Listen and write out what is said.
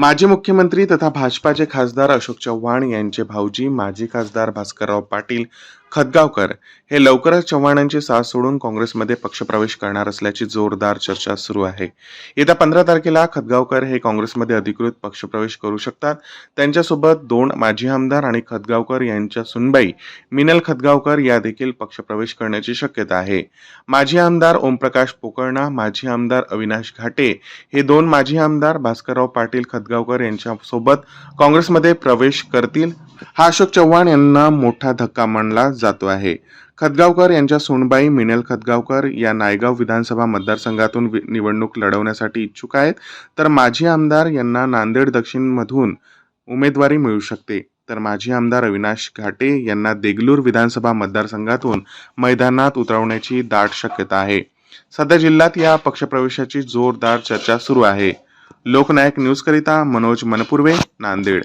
माजी मुख्यमंत्री तथा भाजपाचे खासदार अशोक चव्हाण यांचे भाऊजी माजी खासदार भास्करराव पाटील खतगावकर हे लवकरच चव्हाणांची साथ सोडून काँग्रेसमध्ये पक्षप्रवेश करणार असल्याची जोरदार चर्चा सुरू आहे. येत्या पंधरा तारखेला खतगावकर हे काँग्रेसमध्ये अधिकृत पक्षप्रवेश करू शकतात. त्यांच्यासोबत दोन माजी आमदार आणि खतगावकर यांच्या सुनबाई मिनल खतगावकर या देखील पक्षप्रवेश करण्याची शक्यता आहे. माजी आमदार ओमप्रकाश पोकर्णा माजी आमदार अविनाश घाटे हे दोन माजी आमदार भास्करराव पाटील खतगावकर यांच्यासोबत काँग्रेसमध्ये प्रवेश करतील. हा अशोक चव्हाण यांना मोठा धक्का मानला जातो आहे. खतगावकर यांच्या सोनबाई मिनल खतगावकर या नायगाव विधानसभा मतदारसंघातून वि- निवडणूक लढवण्यासाठी इच्छुक आहेत. तर माजी आमदार यांना नांदेड दक्षिणमधून उमेदवारी मिळू शकते. तर माजी आमदार अविनाश घाटे यांना देगलूर विधानसभा मतदारसंघातून मैदानात उतरवण्याची दाट शक्यता आहे. सध्या जिल्ह्यात या पक्षप्रवेशाची जोरदार चर्चा सुरू आहे. लोकनायक न्यूजकरिता मनोज मनपूर्वे नांदेड.